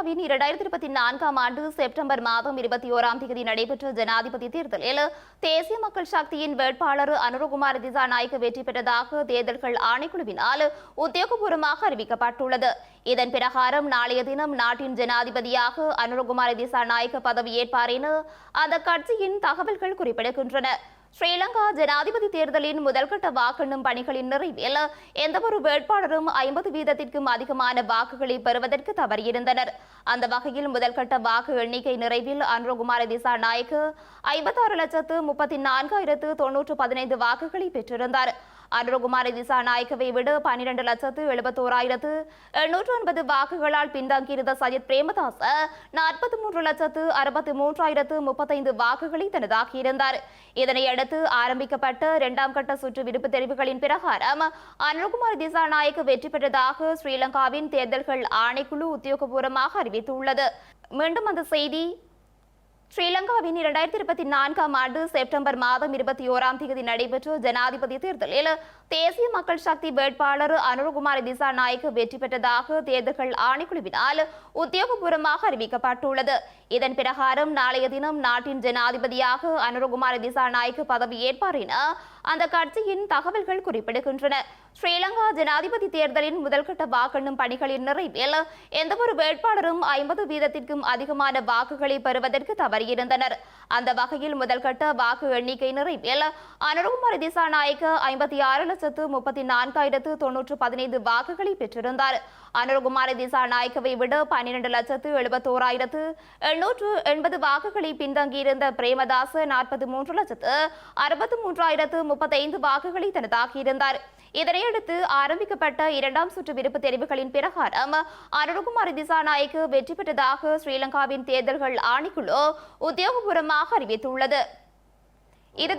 இந்தியாவின் இரண்டாயிரத்தி இருபத்தி நான்காம் ஆண்டு செப்டம்பர் மாதம் இருபத்தி ஓராம் தேதி நடைபெற்ற ஜனாதிபதி தேர்தலில் தேசிய மக்கள் சக்தியின் வேட்பாளர் அனுரகுமார் திசாநாயக்கு வெற்றி பெற்றதாக தேர்தல்கள் ஆணைக்குழுவினால் உத்தியோகபூர்வமாக அறிவிக்கப்பட்டுள்ளது. இதன் பிரகாரம் நாளைய தினம் நாட்டின் ஜனாதிபதியாக அனுரகுமார் திசாநாயக்க பதவியேற்பார் என அந்த கட்சியின் தகவல்கள் குறிப்பிடுகின்றன. ஸ்ரீலங்கா ஜனாதிபதி தேர்தலின் முதல்கட்ட வாக்கெண்ணும் பணிகளின் நிறைவில் எந்தவொரு வேட்பாளரும் ஐம்பது வீதத்திற்கும் அதிகமான வாக்குகளை பெறுவதற்கு தவறியிருந்தனர். அந்த வகையில் முதல்கட்ட வாக்கு எண்ணிக்கை நிறைவில் அனுரகுமார திசா நாயக்கு ஐம்பத்தாறு லட்சத்து முப்பத்தி நான்காயிரத்து தொன்னூற்று பதினைந்து வாக்குகளை பெற்றிருந்தார். அனுரகுமார திசாநாயக்கவை விட பன்னிரண்டு லட்சத்து எழுபத்தோராயிரத்து எண்ணூற்று ஒன்பது வாக்குகளால் பின்தங்கியிருந்த சஜித் பிரேமதாச நாற்பத்தி மூன்று லட்சத்து அறுபத்தி மூன்றாயிரத்து முப்பத்தைந்து வாக்குகளை தனதாக்கியிருந்தார். இதனையடுத்து ஆரம்பிக்கப்பட்ட இரண்டாம் கட்ட சுற்று விருப்பு தெரிவுகளின் பிரகாரம் அனுரகுமார் திசாநாயக் வெற்றி பெற்றதாக ஸ்ரீலங்காவின் தேர்தல்கள் ஆணைக்குழு உத்தியோகபூர்வமாக அறிவித்துள்ளது. மீண்டும் அந்த செய்தி ஸ்ரீலங்காவின் இரண்டாயிரத்தி இருபத்தி நான்காம் ஆண்டு செப்டம்பர் மாதம் இருபத்தி ஓராம் தேதி நடைபெற்ற ஜனாதிபதி தேர்தலில் தேசிய மக்கள் சக்தி வேட்பாளர் அனுரகுமார் திசா நாயக் வெற்றி பெற்றதாக தேர்தல்கள் ஆணைக்குழுவினால் உத்தியோகபூர்வமாக அறிவிக்கப்பட்டுள்ளது. இதன் பிரகாரம் நாளைய தினம் நாட்டின் ஜனாதிபதியாக அனுரகுமார் திசா நாயக் பதவியேற்பார் என அந்த கட்சியின் தகவல்கள் குறிப்பிடுகின்றன. ஸ்ரீலங்கா ஜனாதிபதி தேர்தலின் முதல்கட்ட வாக்கெண்ணும் பணிகளின் நிறைவில் எந்தவொரு வேட்பாளரும் ஐம்பது வீதத்திற்கும் அதிகமான வாக்குகளை பெறுவதற்கு தவறியிருந்தனர். அந்த வகையில் முதல்கட்ட வாக்கு எண்ணிக்கை நிறைவில் அனுரகுமார் திசாநாயக்க ஐம்பத்தி ஆறு லட்சத்து முப்பத்தி நான்காயிரத்து தொன்னூற்று பதினைந்து வாக்குகளை பெற்றிருந்தார். அனுரகுமார திசாநாயக்கவை விட பன்னிரண்டு லட்சத்து எழுபத்தோராயிரத்து எண்ணூற்று எண்பது வாக்குகளை பின்தங்கியிருந்த பிரேமதாச நாற்பத்தி மூன்று லட்சத்து அறுபத்தி மூன்றாயிரத்து முப்பத்தைந்து வாக்குகளை தனதாக்கியிருந்தார். இதனையடுத்து ஆரம்பிக்கப்பட்ட இரண்டாம் சுற்று விருப்பு தெரிவுகளின் பிரகாரம் அனுரகுமார் திசாநாயக்கு வெற்றி பெற்றதாக ஸ்ரீலங்காவின் தேர்தல்கள் ஆணைக்குழு உத்தியோகபூர்வமாக அறிவித்துள்ளது. இது